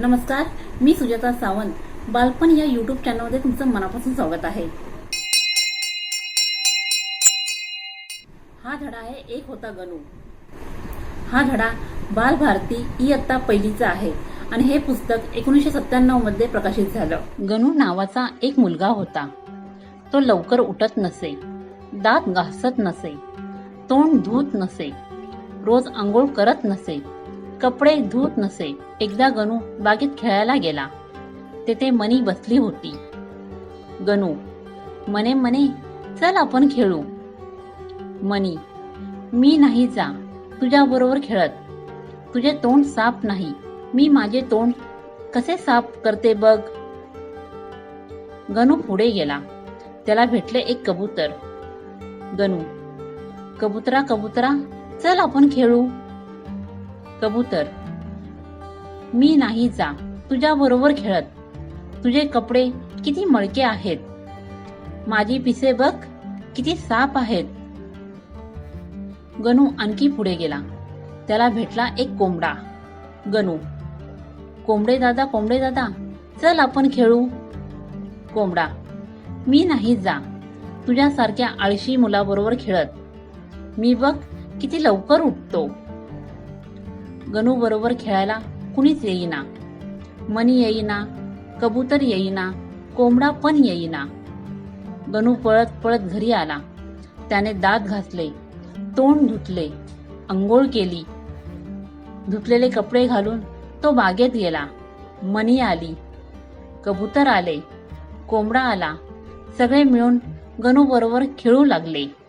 नमस्कार मी सुजाता सावंत. बालपण या युट्यूब चॅनलमध्ये तुमचं मनापासून स्वागत आहे. हा धडा आहे एक होता गणू. हा धडा बाल भारती इयत्ता पहिलीचा आहे आणि हे पुस्तक एकोणीसशे सत्त्याण्णवमध्ये प्रकाशित झालं. गणू नावाचा एक मुलगा होता. तो लवकर उठत नसे दात घासत नसे तोंड धुत नसे रोज आंघोळ करत नसे कपडे धुत नसे. एकदा गणू बागेत खेळायला गेला. तेथे मनी बसली होती. गणू मने मने चल आपण खेळू. मनी मी नाही जा. तुझ्या बरोबर खेळत. तुझे तोंड साफ नाही. मी माझे तोंड कसे साफ करते बघ. गणू पुढे गेला. त्याला भेटले एक कबूतर. गणू कबुतरा कबुतरा चल आपण खेळू. कबूतर. मी नाही जा तुझ्या बरोबर खेळत. तुझे कपडे किती मळके आहेत. माझी पिसे बघ किती साप आहेत. गणू आणखी पुढे गेला. त्याला भेटला एक कोंबडा. गणू कोंबडे दादा कोंबडे दादा चल आपण खेळू. कोंबडा मी नाही जा तुझ्यासारख्या आळशी मुलाबरोबर खेळत. मी बघ किती लवकर उठतो. गणू बरोबर खेळायला कुणीच येईना. मनी येईना कबूतर येईना कोंबडा पण येईना. गणू पळत पळत घरी आला. त्याने दात घासले तोंड धुतले अंघोळ केली. धुतलेले कपडे घालून तो बागेत गेला. मनी आली. कबूतर आले. कोंबडा आला. सगळे मिळून गणू बरोबर खेळू लागले.